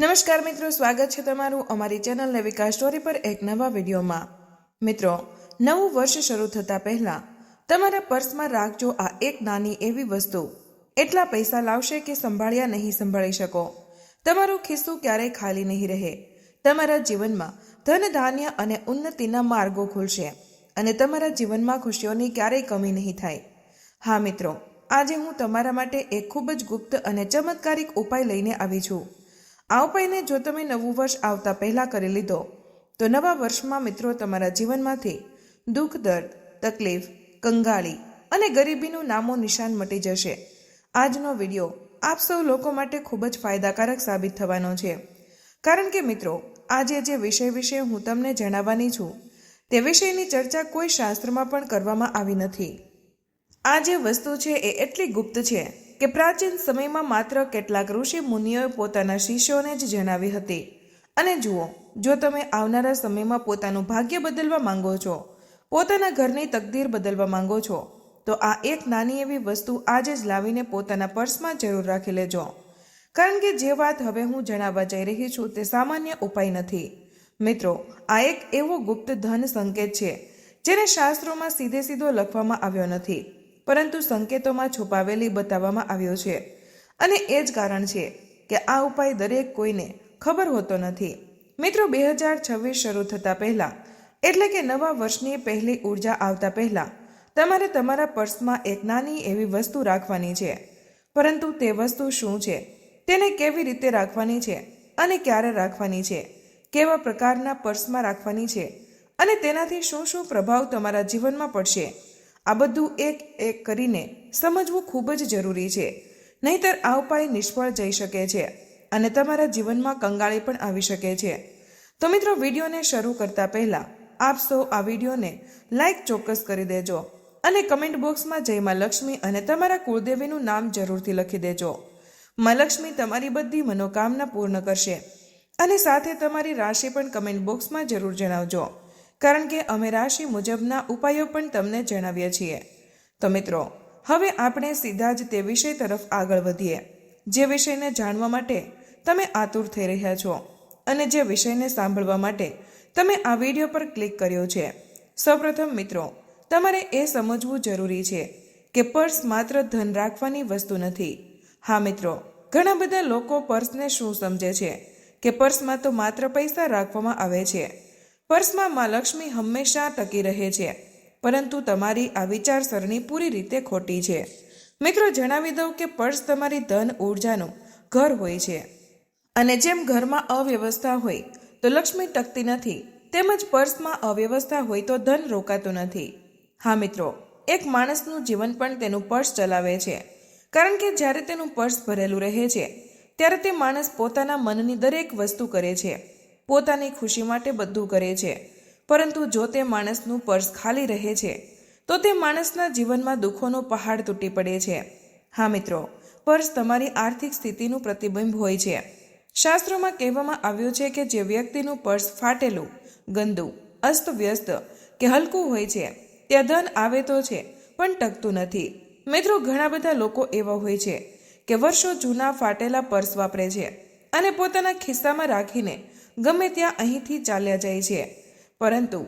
નમસ્કાર મિત્રો, સ્વાગત છે તમારું અમારી ચેનલ નવિકા સ્ટોરી પર એક નવા વિડીયોમાં. મિત્રો, નવું વર્ષ શરૂ થતાં પહેલા તમારા પર્સમાં રાખજો આ એક નાની એવી વસ્તુ. એટલા પૈસા લાવશે કે સંભાળ્યા નહીં સંભાળી શકો. તમારું ખિસ્સું ક્યારેય ખાલી નહીં રહે. તમારા જીવનમાં ધન, ધાન્ય અને ઉન્નતિના માર્ગો ખુલશે અને તમારા જીવનમાં ખુશીઓની ક્યારેય કમી નહીં થાય. હા મિત્રો, આજે હું તમારા માટે એક ખૂબ જ ગુપ્ત અને ચમત્કારિક ઉપાય લઈને આવી છું. આ ઉપાયને જો તમે નવું વર્ષ આવતા પહેલાં કરી લીધો, તો નવા વર્ષમાં મિત્રો તમારા જીવનમાંથી દુઃખ, દર્દ, તકલીફ, કંગાળી અને ગરીબીનું નામો નિશાન મટી જશે. આજનો વીડિયો આપ સૌ લોકો માટે ખૂબ જ ફાયદાકારક સાબિત થવાનો છે. કારણ કે મિત્રો, આજે જે વિષય વિશે હું તમને જણાવવાની છું, તે વિષયની ચર્ચા કોઈ શાસ્ત્રમાં પણ કરવામાં આવી નથી. આ જે વસ્તુ છે એ એટલી ગુપ્ત છે કે પ્રાચીન સમયમાં માત્ર કેટલાક ઋષિ મુનિઓએ પોતાના શિષ્યોને જ જણાવી હતી. અને જુઓ, જો તમે આવનારા સમયમાં પોતાનું ભાગ્ય બદલવા માંગો છો, પોતાના ઘરની તકદીર બદલવા માંગો છો, તો આ એક નાની એવી વસ્તુ આજે જ લાવીને પોતાના પર્સમાં જરૂર રાખી લેજો. કારણ કે જે વાત હવે હું જણાવવા જઈ રહી છું તે સામાન્ય ઉપાય નથી. મિત્રો, આ એક એવો ગુપ્ત ધન સંકેત છે, જેને શાસ્ત્રોમાં સીધે સીધો લખવામાં આવ્યો નથી. પરંતુ સંકેતોમાં છુપાવેલી બતાવવામાં આવ્યો છે. અને એ જ કારણ છે કે આ ઉપાય દરેક કોઈને ખબર હોતો નથી. મિત્રો, બે હજાર છવ્વીસ શરૂ થતાં પહેલાં, એટલે કે નવા વર્ષની પહેલી ઊર્જા આવતા પહેલાં, તમારે તમારા પર્સમાં એક નાની એવી વસ્તુ રાખવાની છે. પરંતુ તે વસ્તુ શું છે? તેને કેવી રીતે રાખવાની છે? અને ક્યારે રાખવાની છે? કેવા પ્રકારના પર્સમાં રાખવાની છે? અને તેનાથી શું શું પ્રભાવ તમારા જીવનમાં પડશે? આ બધું એક એક કરીને સમજવું ખૂબ જ જરૂરી છે. નહીતર આ ઉપાય નિષ્ફળ જઈ શકે છે અને તમારા જીવનમાં કંગાળી પણ આવી શકે છે. તો મિત્રો, વિડીયોને શરૂ કરતા પહેલા આપ સૌ આ વિડીયોને લાઈક ચોક્કસ કરી દેજો અને કમેન્ટ બોક્સમાં જય માં લક્ષ્મી અને તમારા કુળદેવીનું નામ જરૂરથી લખી દેજો. માં લક્ષ્મી તમારી બધી મનોકામના પૂર્ણ કરશે અને સાથે તમારી રાશિ પણ કમેન્ટ બોક્સમાં જરૂર જણાવજો. કારણ કે અમે રાશિ મુજબના ઉપાયો પણ તમને જણાવીએ છીએ. તો મિત્રો, હવે આપણે સીધા જ તે વિષય તરફ આગળ વધીએ. જે વિષયને જાણવા માટે તમે આતુર થઈ રહ્યા છો અને જે વિષયને સાંભળવા માટે તમે આ વીડિયો પર ક્લિક કર્યો છે. સૌપ્રથમ મિત્રો, તમારે એ સમજવું જરૂરી છે કે પર્સ માત્ર ધન રાખવાની વસ્તુ નથી. હા મિત્રો, ઘણા બધા લોકો પર્સને શું સમજે છે? કે પર્સમાં તો માત્ર પૈસા રાખવામાં આવે છે. પર્સમાં માં લક્ષ્મી હંમેશા ટકી રહે છે, પરંતુ તમારી આ વિચારસરણી પૂરી રીતે ખોટી છે. મિત્રો, જણાવી દઉં કે પર્સ તમારી ધન ઉર્જાનું ઘર હોય છે. અને જેમ ઘરમાં અવ્યવસ્થા હોય, તો લક્ષ્મી ટકતી નથી. તેમજ પર્સમાં અવ્યવસ્થા હોય તો ધન રોકાતું નથી. હા, મિત્રો, એક માણસનું જીવન પણ તેનું પર્સ ચલાવે છે. કારણ કે જ્યારે તેનું પર્સ ભરેલું રહે છે, ત્યારે તે માણસ પોતાના મનની દરેક વસ્તુ કરે છે. પોતાની ખુશી માટે બધું કરે છે. પરંતુ જો તે માણસનું પર્સ ખાલી રહે છે, તો તે માણસના જીવનમાં દુઃખોનો પહાડ તૂટી પડે છે. હા મિત્રો, પર્સ તમારી આર્થિક સ્થિતિનું પ્રતિબિંબ હોય છે. શાસ્ત્રોમાં કહેવામાં આવ્યું છે કે જે વ્યક્તિનું પર્સ ફાટેલું, ગંદુ અસ્તવ્યસ્ત કે હલકું હોય છે, ત્યાં ધન આવે તો છે, પણ ટકતું નથી. મિત્રો, ઘણા બધા લોકો એવા હોય છે કે વર્ષો જૂના ફાટેલા પર્સ વાપરે છે અને પોતાના ખિસ્સામાં રાખીને ગમે ત્યાં અહીંથી ચાલ્યા જાય છે. પરંતુ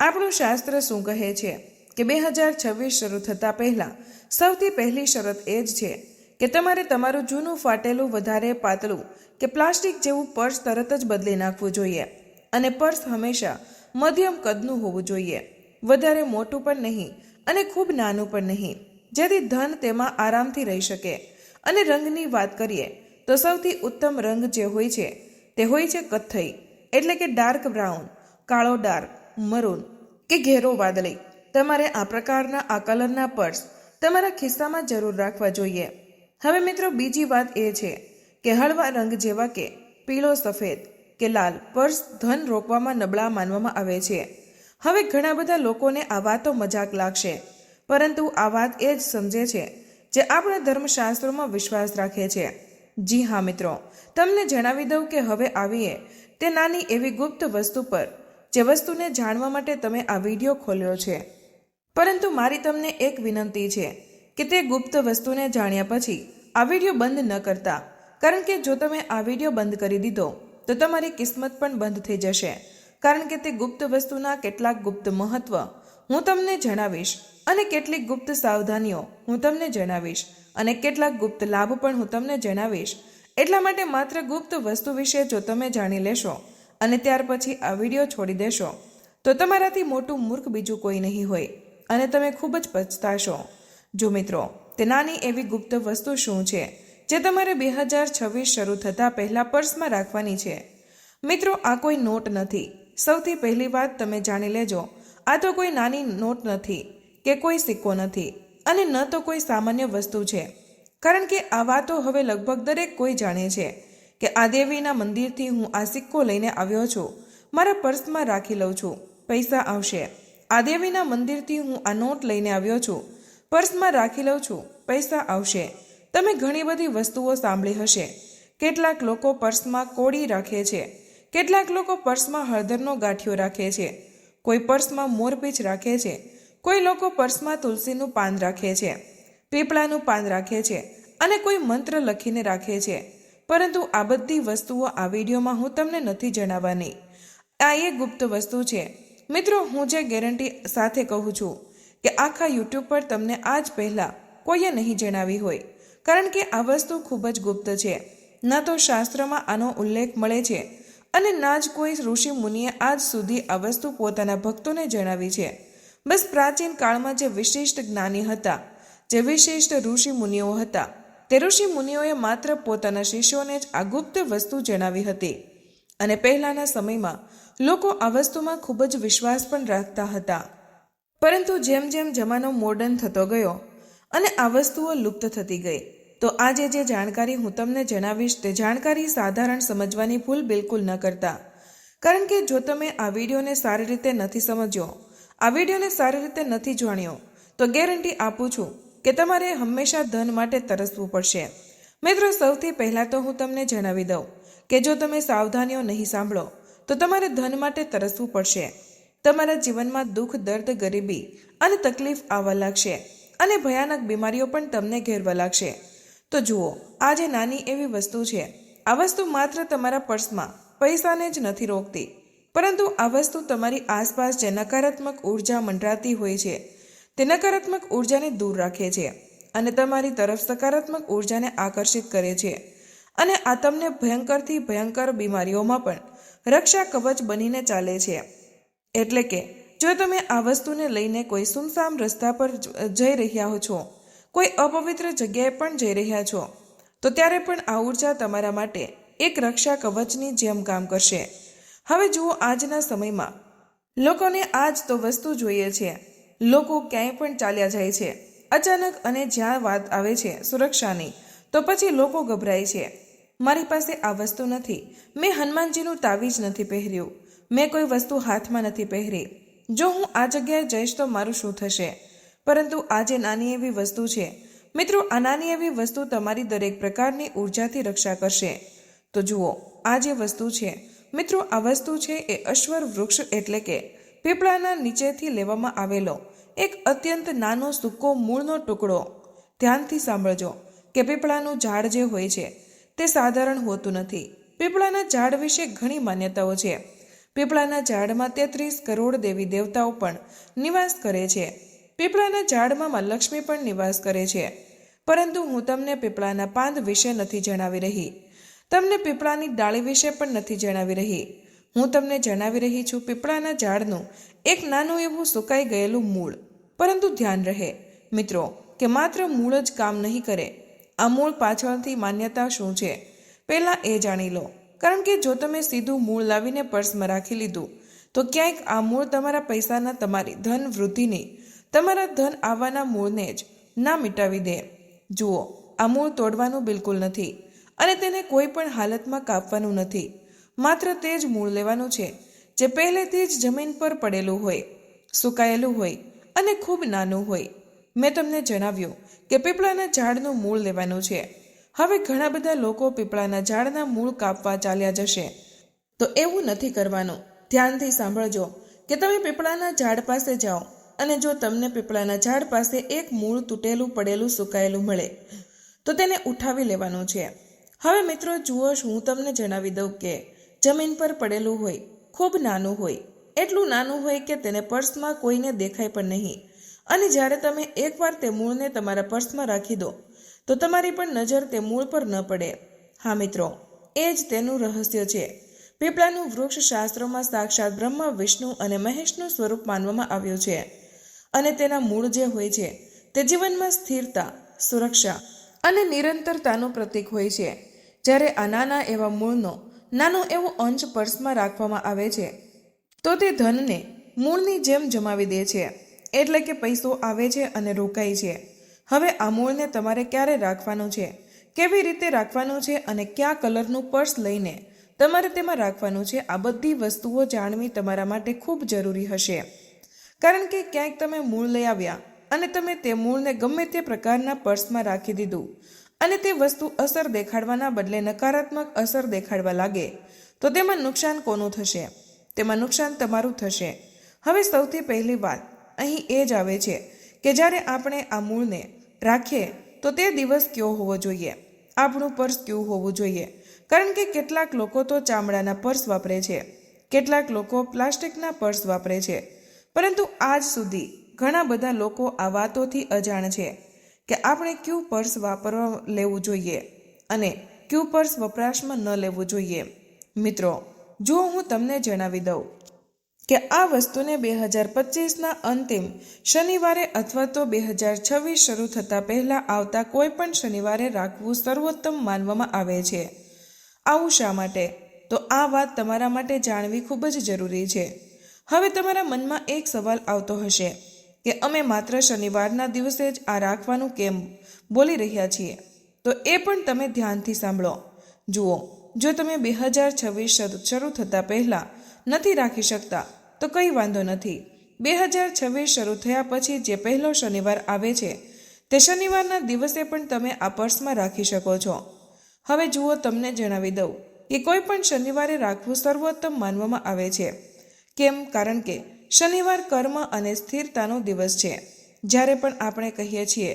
આપણું શાસ્ત્ર શું કહે છે કે બે હજાર છવ્વીસ શરૂ થતાં પહેલાં સૌથી પહેલી શરત એ જ છે કે તમારે તમારું જૂનું ફાટેલું વધારે પાતળું કે પ્લાસ્ટિક જેવું પર્સ તરત જ બદલી નાખવું જોઈએ અને પર્સ હંમેશા મધ્યમ કદનું હોવું જોઈએ. વધારે મોટું પણ નહીં અને ખૂબ નાનું પણ નહીં. જેથી ધન તેમાં આરામથી રહી શકે. અને રંગની વાત કરીએ તો સૌથી ઉત્તમ રંગ જે હોય છે તે હોય છે કથ્થઈ, એટલે કે ડાર્ક બ્રાઉન કાળો ડાર્ક મરૂન કે ઘેરો વાદળી. તમારે આ પ્રકારના આ કલરના પર્સ તમારા ખિસ્સામાં જરૂર રાખવા જોઈએ. હવે મિત્રો બીજી વાત એ છે કે હળવા રંગ જેવા કે પીળો સફેદ કે લાલ પર્સ ધન રોકવામાં નબળા માનવામાં આવે છે. હવે ઘણા બધા લોકોને આ વાતો મજાક લાગશે. પરંતુ આ વાત એ જ સમજે છે જે આપણા ધર્મશાસ્ત્રોમાં વિશ્વાસ રાખે છે. જી હા, મિત્રો. તમને જણાવી દઉં કે હવે આવીએ તે નાની એવી ગુપ્ત વસ્તુ પર, જે વસ્તુને જાણવા માટે તમે આ વીડિયો ખોલ્યો છે. પરંતુ મારી તમને એક વિનંતી છે કે તે ગુપ્ત વસ્તુને જાણ્યા પછી આ વીડિયો બંધ ન કરતા. કારણ કે જો તમે આ વીડિયો બંધ કરી દીધો, તો તમારી કિસ્મત પણ બંધ થઈ જશે. કારણ કે તે ગુપ્ત વસ્તુના કેટલાક ગુપ્ત મહત્વ હું તમને જણાવીશ અને કેટલીક ગુપ્ત સાવધાનીઓ હું તમને જણાવીશ. અને કેટલાક ગુપ્ત લાભ પણ હું તમને જણાવીશ. એટલા માટે માત્ર ગુપ્ત વસ્તુ વિશે જો તમે જાણી લેશો અને ત્યાર પછી આ વીડિયો છોડી દેશો, તો તમારાથી મોટું મૂર્ખ બીજું કોઈ નહીં હોય અને તમે ખૂબ જ પછતાશો. જો મિત્રો, તે નાની એવી ગુપ્ત વસ્તુ શું છે જે તમારે બે હજાર છવ્વીસ શરૂ થતાં પહેલાં પર્સમાં રાખવાની છે? મિત્રો, આ કોઈ નોટ નથી. સૌથી પહેલી વાત તમે જાણી લેજો. આ તો કોઈ નાની નોટ નથી કે કોઈ સિક્કો નથી. અને ન તો કોઈ સામાન્ય વસ્તુ છે. કારણ કે આ વાતો હવે લગભગ દરેક કોઈ જાણે છે કે આ દેવીના મંદિરથી હું આ સિક્કો લઈને આવ્યો છું. મારા પર્સમાં રાખી લઉં છું. પૈસા આવશે. આ દેવીના મંદિરથી હું આ નોટ લઈને આવ્યો છું. પર્સમાં રાખી લઉં છું. પૈસા આવશે. તમે ઘણી બધી વસ્તુઓ સાંભળી હશે. કેટલાક લોકો પર્સમાં કોળી રાખે છે. કેટલાક લોકો પર્સમાં હળદરનો ગાંઠિયો રાખે છે. કોઈ પર્સમાં મોરપીંછ રાખે છે. કોઈ લોકો પર્સમાં તુલસીનું પાન રાખે છે, પીપળાનું પાન રાખે છે અને કોઈ મંત્ર લખીને રાખે છે. પરંતુ આ બધી વસ્તુઓ આ વિડીયોમાં હું તમને નથી જણાવવાની. આ એ ગુપ્ત વસ્તુ છે. મિત્રો, હું જે ગેરંટી સાથે કહું છું કે આખા યુટ્યુબ પર તમને આજ પહેલાં કોઈએ નહીં જણાવી હોય. કારણ કે આ વસ્તુ ખૂબ જ ગુપ્ત છે. ન તો શાસ્ત્રમાં આનો ઉલ્લેખ મળે છે અને ના જ કોઈ ઋષિ મુનિએ આજ સુધી આ વસ્તુ પોતાના ભક્તોને જણાવી છે. બસ પ્રાચીન કાળમાં જે વિશિષ્ટ જ્ઞાની હતા, જે વિશિષ્ટ ઋષિ મુનિઓ હતા, તે ઋષિ મુનિઓએ માત્ર પોતાના શિષ્યોને જ આ ગુપ્ત વસ્તુ જણાવી હતી. અને પહેલાના સમયમાં લોકો આ વસ્તુમાં ખૂબ જ વિશ્વાસ પણ રાખતા હતા. પરંતુ જેમ જેમ જમાનો મોડર્ન થતો ગયો અને આ વસ્તુઓ લુપ્ત થતી ગઈ, તો આજે જે જાણકારી હું તમને જણાવીશ તે જાણકારી સાધારણ સમજવાની ભૂલ બિલકુલ ન કરતા. કારણ કે જો તમે આ વિડીયોને સારી રીતે નથી સમજ્યો આ વિડીયોને સારી રીતે નથી જાણ્યો, તો ગેરંટી આપું છું કે તમારે હંમેશા ધન માટે તરસવું પડશે. મિત્રો, સૌથી પહેલાં તો હું તમને જણાવી દઉં કે જો તમે સાવધાનીઓ નહીં સાંભળો, તો તમારે ધન માટે તરસવું પડશે. તમારા જીવનમાં દુઃખ, દર્દ, ગરીબી અને તકલીફ આવવા લાગશે અને ભયાનક બીમારીઓ પણ તમને ઘેરવા લાગશે. તો જુઓ, આ જે નાની એવી વસ્તુ છે, આ વસ્તુ માત્ર તમારા પર્સમાં, પૈસાને જ નથી રોકતી. પરંતુ આ વસ્તુ તમારી આસપાસ જે નકારાત્મક ઊર્જા મંડરાતી હોય છે, તે નકારાત્મક ઉર્જાને દૂર રાખે છે અને તમારી તરફ સકારાત્મક ઉર્જાને આકર્ષિત કરે છે. અને આ તમને ભયંકરથી ભયંકર બીમારીઓમાં પણ રક્ષા કવચ બનીને ચાલે છે. એટલે કે, જો તમે આ વસ્તુને લઈને કોઈ સુમસામ રસ્તા પર જઈ રહ્યા છો, કોઈ અપવિત્ર જગ્યાએ પણ જઈ રહ્યા છો, તો ત્યારે પણ આ ઊર્જા તમારા માટે એક રક્ષા કવચની જેમ કામ કરશે. હવે જુઓ આજના સમયમાં. લોકોને આજ તો વસ્તુ જોઈએ છે. લોકો ક્યાંય પણ ચાલ્યા જાય છે. અચાનક અને જ્યાં વાત આવે છે સુરક્ષાની, તો પછી લોકો ગભરાય છે. મારી પાસે આ વસ્તુ નથી. મેં હનુમાનજીનું તાવીજ નથી પહેર્યું. મેં કોઈ વસ્તુ હાથમાં નથી પહેરી. જો હું આ જગ્યાએ જઈશ તો મારું શું થશે? પરંતુ આજે નાની એવી વસ્તુ છે. મિત્રો, આ નાની એવી વસ્તુ તમારી દરેક પ્રકારની ઉર્જાથી રક્ષા કરશે. તો જુઓ, આ જે વસ્તુ છે મિત્રો, આ વસ્તુ છે એ અશ્વર વૃક્ષ એટલે કે પીપળાના નીચેથી લેવામાં આવેલો એક અત્યંત નાનો સૂકો મૂળનો ટુકડો. ધ્યાનથી સાંભળજો કે પીપળાનું ઝાડ જે હોય છે, તે સાધારણ હોતું નથી. પીપળાના ઝાડ વિશે ઘણી માન્યતાઓ છે. પીપળાના ઝાડમાં તેત્રીસ કરોડ દેવી દેવતાઓ પણ નિવાસ કરે છે. પીપળાના ઝાડમાં માં લક્ષ્મી પણ નિવાસ કરે છે. પરંતુ હું તમને પીપળાના પાંદ વિશે નથી જણાવી રહી. તમને પીપળાની ડાળી વિશે પણ નથી જણાવી રહી. હું તમને જણાવી રહી છું પીપળાના ઝાડનું એક નાનું એવું સુકાઈ ગયેલું મૂળ. પરંતુ ધ્યાન રહે. મિત્રો, કે માત્ર મૂળ જ કામ નહીં કરે. આ મૂળ પાછળથી માન્યતા શું છે? પહેલાં એ જાણી લો. કારણ કે જો તમે સીધું મૂળ લાવીને પર્સમાં રાખી લીધું, તો ક્યાંક આ મૂળ તમારા પૈસાના તમારી ધન વૃદ્ધિની, તમારા ધન આવવાના મૂળને જ ના મિટાવી દે. જુઓ, આ મૂળ તોડવાનું બિલકુલ નથી. અને તેને કોઈ પણ હાલતમાં કાપવાનું નથી. માત્ર તે જ મૂળ લેવાનું છે, જે પહેલેથી જ જમીન પર પડેલું હોય, સુકાયેલું હોય અને ખૂબ નાનું હોય. મેં તમને જણાવ્યું કે પીપળાના ઝાડનું મૂળ લેવાનું છે. હવે ઘણા બધા લોકો પીપળાના ઝાડના મૂળ કાપવા ચાલ્યા જશે. તો એવું નથી કરવાનું. ધ્યાનથી સાંભળજો કે તમે પીપળાના ઝાડ પાસે જાઓ અને જો તમને પીપળાના ઝાડ પાસે એક મૂળ તૂટેલું, પડેલું, સુકાયેલું મળે, તો તેને ઉઠાવી લેવાનું છે. હવે મિત્રો, જુઓ હું તમને જણાવી દઉં કે જમીન પર પડેલું હોય, ખૂબ નાનું હોય, એટલું નાનું હોય કે તેને પર્સમાં કોઈને દેખાય પણ નહીં. અને જ્યારે તમે એકવાર તે મૂળને તમારા પર્સમાં રાખી દો, તો તમારી પણ નજર તે મૂળ પર ન પડે. હા મિત્રો, એ જ તેનું રહસ્ય છે. પીપળાનું વૃક્ષ શાસ્ત્રોમાં સાક્ષાત બ્રહ્મા, વિષ્ણુ અને મહેશનું સ્વરૂપ માનવામાં આવ્યું છે. અને તેના મૂળ જે હોય છે, તે જીવનમાં સ્થિરતા, સુરક્ષા અને નિરંતરતાનું પ્રતીક હોય છે. જ્યારે આ નાના એવા મૂળનો નાનો એવો અંશ પર્સમાં રાખવામાં આવે છે, તો તે ધનને મૂળની જેમ જમાવી દે છે, એટલે કે પૈસો આવે છે અને રોકાય છે. હવે આ મૂળને તમારે ક્યારે રાખવાનું છે, કેવી રીતે રાખવાનું છે અને કયા કલરનું પર્સ લઈને તમારે તેમાં રાખવાનું છે, આ બધી વસ્તુઓ જાણવી તમારા માટે ખૂબ જરૂરી હશે. કારણ કે ક્યાંક તમે મૂળ લઈ આવ્યા અને તમે તે મૂળને ગમે તે પ્રકારના પર્સમાં રાખી દીધું અને તે વસ્તુ અસર દેખાડવાના બદલે નકારાત્મક અસર દેખાડવા લાગે, તો તેમાં નુકસાન કોનું થશે? તેમાં નુકસાન તમારું થશે. હવે સૌથી પહેલી વાત અહીં એ જ આવે છે કે જ્યારે આપણે આ મૂળને રાખીએ, તો તે દિવસ કયો હોવો જોઈએ? આપણું પર્સ કયું હોવું જોઈએ? કારણ કે કેટલાક લોકો તો ચામડાના પર્સ વાપરે છે, કેટલાક લોકો પ્લાસ્ટિકના પર્સ વાપરે છે. પરંતુ આજ સુધી ઘણા બધા લોકો આ વાતોથી અજાણ છે. કે આપણે ક્યુ પર્સ વાપરવા લેવું જોઈએ અને ક્યુ પર્સ વપરાશમાં ન લેવું જોઈએ. મિત્રો, જો હું તમને જણાવી દઉં કે આ વસ્તુને બે હજાર પચીસના અંતિમ શનિવારે અથવા તો બે હજાર છવ્વીસ શરૂ થતાં પહેલાં આવતા કોઈ પણ શનિવારે રાખવું સર્વોત્તમ માનવામાં આવે છે. આવું શા માટે? તો આ વાત તમારા માટે જાણવી ખૂબ જ જરૂરી છે. હવે તમારા મનમાં એક સવાલ આવતો હશે. કે અમે માત્ર શનિવારના દિવસે જ આ રાખવાનું કેમ બોલી રહ્યા છીએ? તો એ પણ તમે ધ્યાનથી સાંભળો. જુઓ, જો તમે બે હજાર છવ્વીસ શરૂ થતાં પહેલાં નથી રાખી શકતા, તો કંઈ વાંધો નથી. બે હજાર છવ્વીસ શરૂ થયા પછી જે પહેલો શનિવાર આવે છે, તે શનિવારના દિવસે પણ તમે આ પર્સમાં રાખી શકો છો. હવે જુઓ, તમને જણાવી દઉં કે કોઈ પણ શનિવારે રાખવું સર્વોત્તમ માનવામાં આવે છે. કેમ? કારણ કે શનિવાર કર્મ અને સ્થિરતાનો દિવસ છે. જ્યારે પણ આપણે કહીએ છીએ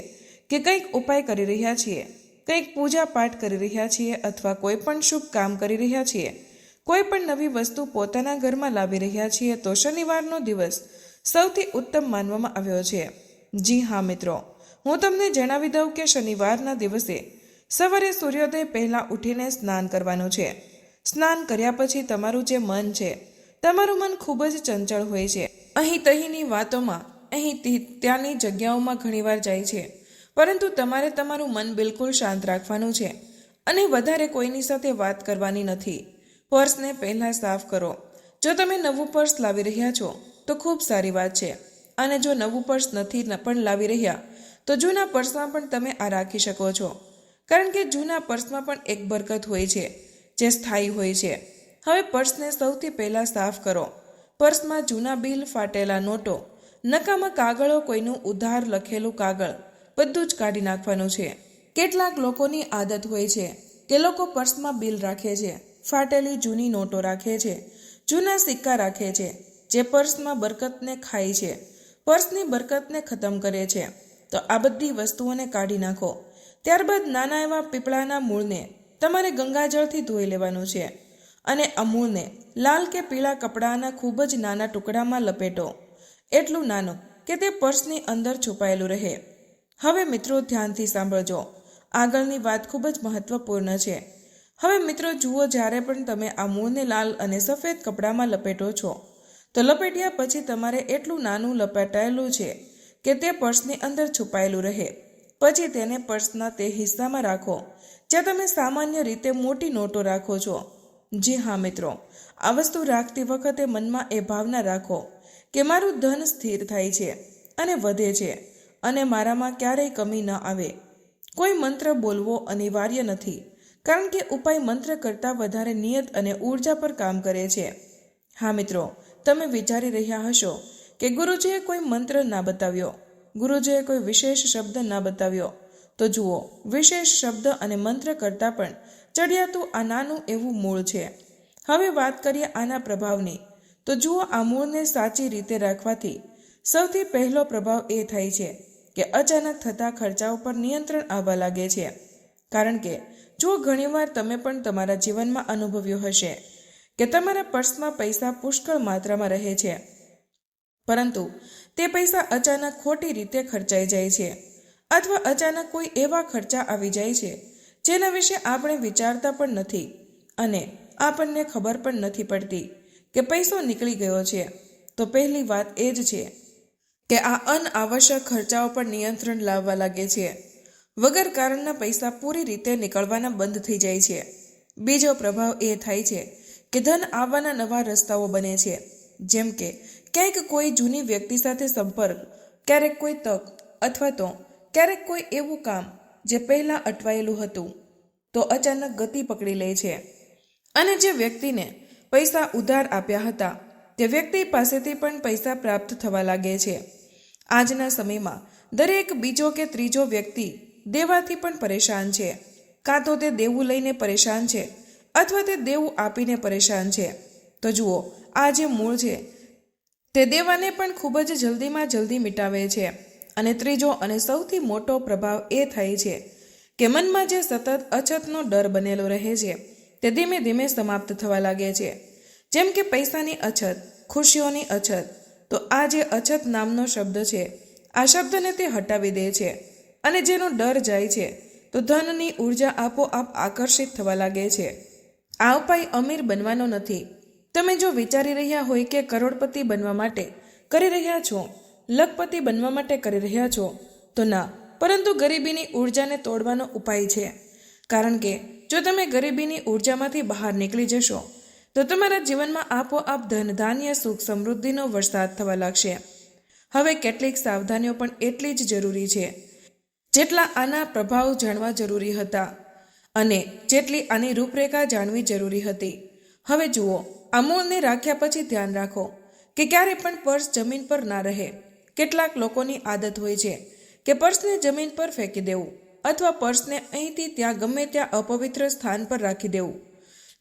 કે કંઈક ઉપાય કરી રહ્યા છીએ, કંઈક પૂજા પાઠ કરી રહ્યા છીએ અથવા કોઈ પણ શુભ કામ કરી રહ્યા છીએ, કોઈ પણ નવી વસ્તુ પોતાના ઘરમાં લાવી રહ્યા છીએ, તો શનિવારનો દિવસ સૌથી ઉત્તમ માનવામાં આવ્યો છે. જી હા, મિત્રો. હું તમને જણાવી દઉં કે શનિવારના દિવસે સવારે સૂર્યોદય પહેલાં ઉઠીને સ્નાન કરવાનું છે. સ્નાન કર્યા પછી તમારું જે મન છે તમારું મન ખૂબ જ ચંચળ હોય છે. અહીં તહીંની વાતોમાં, અહીં ત્યાંની જગ્યાઓમાં ઘણીવાર જાય છે. પરંતુ તમારે તમારું મન બિલકુલ શાંત રાખવાનું છે અને વધારે કોઈની સાથે વાત કરવાની નથી. પર્સને પહેલાં સાફ કરો. જો તમે નવું પર્સ લાવી રહ્યા છો, તો ખૂબ સારી વાત છે. અને જો નવું પર્સ નથી પણ લાવી રહ્યા, તો જૂના પર્સમાં પણ તમે આ રાખી શકો છો. કારણ કે જૂના પર્સમાં પણ એક બરકત હોય છે, જે સ્થાયી હોય છે. હવે પર્સને સૌથી પહેલાં સાફ કરો. પર્સમાં જૂના બિલ ફાટેલા નોટો, નકામા કાગળો કોઈનું ઉધાર લખેલું કાગળ, બધું જ કાઢી નાખવાનું છે. કેટલાક લોકોની આદત હોય છે કે લોકો પર્સમાં બિલ રાખે છે, ફાટેલી જૂની નોટો રાખે છે, જૂના સિક્કા રાખે છે, જે પર્સમાં બરકતને ખાય છે. પર્સની બરકતને ખતમ કરે છે. તો આ બધી વસ્તુઓને કાઢી નાખો. ત્યારબાદ નાના એવા પીપળાના મૂળને તમારે ગંગાજળથી ધોઈ લેવાનું છે. અને અમૂને લાલ કે પીળા કપડાના ખૂબ જ નાના ટુકડામાં લપેટો. એટલું નાનું કે તે પર્સની અંદર છુપાયેલું રહે. હવે મિત્રો ધ્યાનથી સાંભળજો. આગળની વાત ખૂબ જ મહત્વપૂર્ણ છે. હવે મિત્રો જુઓ જ્યારે પણ તમે આ મૂળને લાલ અને સફેદ કપડામાં લપેટો છો, તો લપેટ્યા પછી તમારે એટલું નાનું લપેટાયેલું છે કે તે પર્સની અંદર છુપાયેલું રહે. પછી તેને પર્સના તે હિસ્સામાં રાખો, જ્યાં તમે સામાન્ય રીતે મોટી નોટો રાખો છો. જી હા, મિત્રો. આ વસ્તુ રાખતી વખતે મનમાં એ ભાવના રાખો કે મારું ધન સ્થિર થાય છે અને વધે છે અને મારામાં ક્યારેય કમી ન આવે. કોઈ મંત્ર બોલવો અનિવાર્ય નથી, કારણ કે ઉપાય મંત્ર કરતાં વધારે નિયત અને ઊર્જા પર કામ કરે છે. હા, મિત્રો, તમે વિચારી રહ્યા હશો કે ગુરુજીએ કોઈ મંત્ર ના બતાવ્યો, ગુરુજીએ કોઈ વિશેષ શબ્દ ના બતાવ્યો. તો જુઓ, વિશેષ શબ્દ અને મંત્ર કરતાં પણ ચડિયાતું આ નાનું એવું મૂળ છે. હવે વાત કરીએ આના પ્રભાવની. તો જુઓ આ મૂળને સાચી રીતે રાખવાથી સૌથી પહેલો પ્રભાવ એ થાય છે કે અચાનક થતા ખર્ચાઓ પર નિયંત્રણ આવવા લાગે છે. કારણ કે જો ઘણીવાર તમે પણ તમારા જીવનમાં અનુભવ્યું હશે કે તમારા પર્સમાં પૈસા પુષ્કળ માત્રામાં રહે છે, પરંતુ તે પૈસા અચાનક ખોટી રીતે ખર્ચાઈ જાય છે, અથવા અચાનક કોઈ એવા ખર્ચા આવી જાય છે જેના વિશે આપણે વિચારતા પણ નથી અને આપણને ખબર પણ નથી પડતી કે પૈસો નીકળી ગયો છે. તો પહેલી વાત એ જ છે કે આ અનઆવશ્યક ખર્ચાઓ પર નિયંત્રણ લાવવા લાગે છે. વગર કારણના પૈસા પૂરી રીતે નીકળવાના બંધ થઈ જાય છે. બીજો પ્રભાવ એ થાય છે કે ધન આવવાના નવા રસ્તાઓ બને છે. જેમ કે ક્યાંક કોઈ જૂની વ્યક્તિ સાથે સંપર્ક, ક્યારેક કોઈ તક અથવા તો ક્યારેક કોઈ એવું કામ જે પહેલાં અટવાયેલું હતું, તો અચાનક ગતિ પકડી લે છે. અને જે વ્યક્તિને પૈસા ઉધાર આપ્યા હતા, તે વ્યક્તિ પાસેથી પણ પૈસા પ્રાપ્ત થવા લાગે છે. આજના સમયમાં દરેક બીજો કે ત્રીજો વ્યક્તિ દેવાથી પણ પરેશાન છે. કાં તો તે દેવું લઈને પરેશાન છે, અથવા તે દેવું આપીને પરેશાન છે. તો જુઓ, આ જે મૂળ છે, તે દેવાને પણ ખૂબ જ જલ્દીમાં જલ્દી મિટાવે છે. અને ત્રીજો અને સૌથી મોટો પ્રભાવ એ થાય છે કે મનમાં જે સતત અછતનો ડર બનેલો રહે છે, તે ધીમે ધીમે સમાપ્ત થવા લાગે છે. જેમ કે પૈસાની અછત, ખુશીઓની અછત, તો આ જે અછત નામનો શબ્દ છે, આ શબ્દને તે હટાવી દે છે. અને જેનો ડર જાય છે, તો ધનની ઊર્જા આપોઆપ આકર્ષિત થવા લાગે છે. આ ઉપાય અમીર બનવાનો નથી. તમે જો વિચારી રહ્યા હોય કે કરોડપતિ બનવા માટે કરી રહ્યા છો લખપતિ બનવા માટે કરી રહ્યા છો? તો ના. પરંતુ ગરીબીની ઉર્જાને તોડવાનો ઉપાય છે. કારણ કે જો તમે ગરીબીની ઉર્જામાંથી બહાર નીકળી જશો, તો તમારા જીવનમાં આપોઆપ ધન, ધાન્ય, સુખ, સમૃદ્ધિનો વરસાદ થવા લાગશે. હવે કેટલીક સાવધાનીઓ પણ એટલી જ જરૂરી છે. જેટલા આના પ્રભાવ જાણવા જરૂરી હતા અને જેટલી આની રૂપરેખા જાણવી જરૂરી હતી. હવે જુઓ, આ મૂળને રાખ્યા પછી ધ્યાન રાખો કે ક્યારે પણ પર્સ જમીન પર ના રહે. કેટલાક લોકોની આદત હોય છે કે પર્સને જમીન પર ફેંકી દેવું અથવા પર્સને અહીંથી ત્યાં ગમે ત્યાં અપવિત્ર સ્થાન પર રાખી દેવું.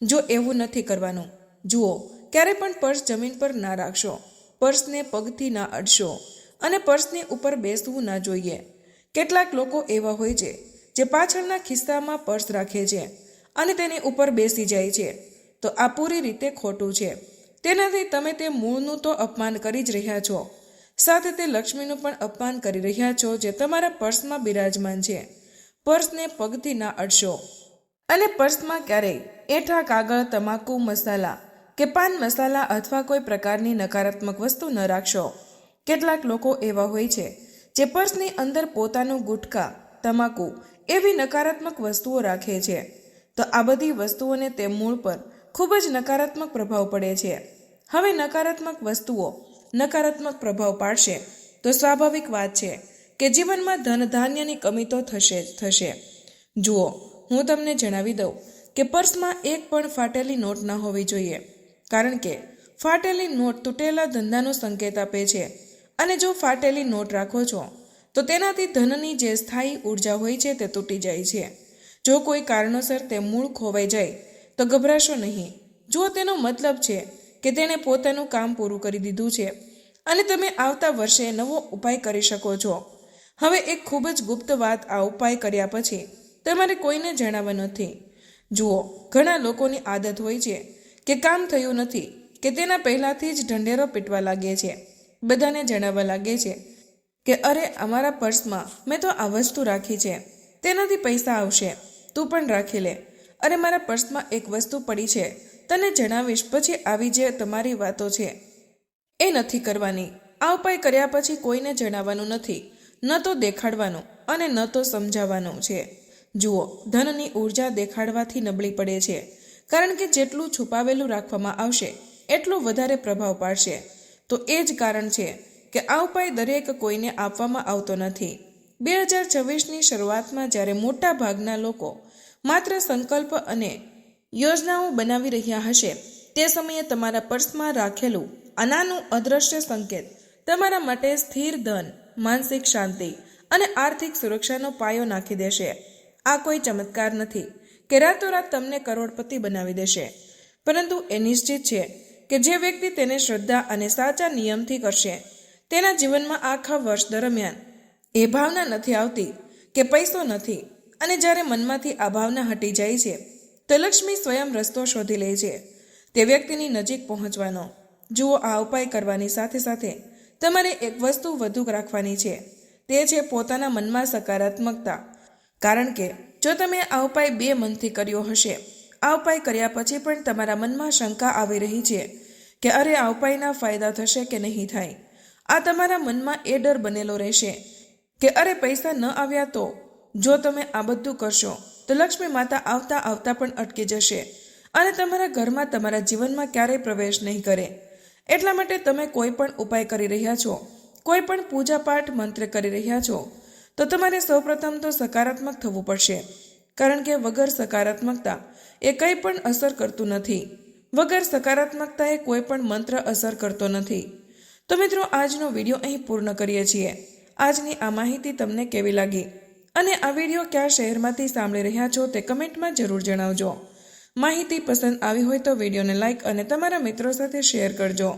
જો એવું નથી કરવાનું, જુઓ, ક્યારે પણ પર્સ જમીન પર ના રાખશો. પર્સને પગથી ના અડશો અને પર્સની ઉપર બેસવું ના જોઈએ. કેટલાક લોકો એવા હોય છે જે પાછળના ખિસ્સામાં પર્સ રાખે છે અને તેની ઉપર બેસી જાય છે. તો આ પૂરી રીતે ખોટું છે. તેનાથી તમે તે મૂળનું તો અપમાન કરી જ રહ્યા છો. સાથે તે લક્ષ્મીનું પણ અપમાન કરી રહ્યા છો જે તમારા પર્સમાં બિરાજમાન છે. પર્સને પગથી ના અડશો. અને પર્સમાં ક્યારેય એઠા કાગળ, તમાકુ, મસાલા કે પાન મસાલા અથવા કોઈ પ્રકારની નકારાત્મક વસ્તુ ન રાખશો. કેટલાક લોકો એવા હોય છે જે પર્સની અંદર પોતાનું ગુટકા તમાકુ એવી નકારાત્મક વસ્તુઓ રાખે છે. તો આ બધી વસ્તુઓને તે મૂળ પર ખૂબ જ નકારાત્મક પ્રભાવ પડે છે. હવે નકારાત્મક વસ્તુઓ નકારાત્મક પ્રભાવ પાડશે. તો સ્વાભાવિક વાત છે કે જીવનમાં ધન ધાન્યની કમી તો થશે થશે. જુઓ, હું તમને જણાવી દઉં કે પર્સમાં એક પણ ફાટેલી નોટ ન હોવી જોઈએ. કારણ કે ફાટેલી નોટ તૂટેલા ધંધાનો સંકેત આપે છે. અને જો ફાટેલી નોટ રાખો છો, તો તેનાથી ધનની જે સ્થાયી ઊર્જા હોય છે તે તૂટી જાય છે. જો કોઈ કારણોસર તે મૂળ ખોવાઈ જાય, તો ગભરાશો નહીં. જો તેનો મતલબ છે કે તેણે પોતાનું કામ પૂરું કરી દીધું છે. અને તમે આવતા વર્ષે નવો ઉપાય કરી શકો છો. હવે એક ખૂબ જ ગુપ્ત વાત આ ઉપાય કર્યા પછી તમારે કોઈને જણાવવા નથી. જુઓ, ઘણા લોકોની આદત હોય છે કે કામ થયું નથી, કે તેના પહેલાંથી જ ઢંઢેરો પીટવા લાગે છે. બધાને જણાવવા લાગે છે કે, અરે, અમારા પર્સમાં મેં તો આ વસ્તુ રાખી છે. તેનાથી પૈસા આવશે. તું પણ રાખી લે. અરે, મારા પર્સમાં એક વસ્તુ પડી છે. તને જણાવીશ, પછી આવી જે તમારી વાતો છે, એ નથી કરવાની. આ ઉપાય કર્યા પછી કોઈને જણાવવાનું નથી. ન તો દેખાડવાનું અને ન તો સમજાવવાનું છે. જુઓ, ધનની ઊર્જા દેખાડવાથી નબળી પડે છે. કારણ કે જેટલું છુપાવેલું રાખવામાં આવશે, એટલું વધારે પ્રભાવ પાડશે. તો એ જ કારણ છે કે આ ઉપાય દરેક કોઈને આપવામાં આવતો નથી. બે હજાર છવ્વીસની શરૂઆતમાં જ્યારે મોટા ભાગના લોકો માત્ર સંકલ્પ અને યોજનાઓ બનાવી રહ્યા હશે. તે સમયે તમારા પર્સમાં રાખેલું અનાનું નાનું અદ્રશ્ય સંકેત તમારા માટે સ્થિર ધન, માનસિક શાંતિ અને આર્થિક સુરક્ષાનો પાયો નાખી દેશે. આ કોઈ ચમત્કાર નથી કે રાતોરાત તમને કરોડપતિ બનાવી દેશે. પરંતુ એ નિશ્ચિત છે કે જે વ્યક્તિ તેને શ્રદ્ધા અને સાચા નિયમથી કરશે, તેના જીવનમાં આખા વર્ષ દરમિયાન એ ભાવના નથી આવતી કે પૈસો નથી અને જ્યારે મનમાંથી આ ભાવના હટી જાય છે તો લક્ષ્મી સ્વયં રસ્તો શોધી લે છે. તે વ્યક્તિની નજીક પહોંચવાનો. જુઓ આ ઉપાય કરવાની સાથે સાથે તમારે એક વસ્તુ વધુ રાખવાની છે. તે છે પોતાના મનમાં સકારાત્મકતા. કારણ કે જો તમે આ ઉપાય બે મનથી કર્યો હશે, આ ઉપાય કર્યા પછી પણ તમારા મનમાં શંકા આવી રહી છે કે અરે આ ઉપાયના ફાયદા થશે કે નહીં થાય. આ તમારા મનમાં એ ડર બનેલો રહેશે કે અરે પૈસા ન આવ્યા તો જો તમે આ બધું કરશો તો લક્ષ્મી માતા આવતા આવતા પણ અટકી જશે અને તમારા ઘરમાં તમારા જીવનમાં ક્યારેય પ્રવેશ નહીં કરે. એટલા માટે તમે કોઈ પણ ઉપાય કરી રહ્યા છો, કોઈ પણ પૂજાપાઠ, મંત્ર કરી રહ્યા છો, તો તમારે સૌપ્રથમ તો સકારાત્મક થવું પડશે. કારણ કે વગર સકારાત્મકતા એ કંઈ પણ અસર કરતું નથી. વગર સકારાત્મકતાએ કોઈ પણ મંત્ર અસર કરતો નથી. તો મિત્રો, આજનો વીડિયો અહીં પૂર્ણ કરીએ છીએ. આજની આ માહિતી તમને કેવી લાગી? અને આ વીડિયો કયા શહેરમાંથી સાંભળી રહ્યા છો તે કમેન્ટમાં જરૂર જણાવજો. માહિતી પસંદ આવી હોય તો વિડીયોને લાઇક અને તમારા મિત્રો સાથે શેર કરજો.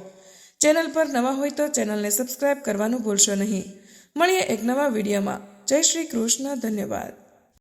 ચેનલ પર નવા હોય તો ચેનલને સબસ્ક્રાઇબ કરવાનું ભૂલશો નહીં. મળીએ એક નવા વિડીયોમાં. જય શ્રી કૃષ્ણ, ધન્યવાદ.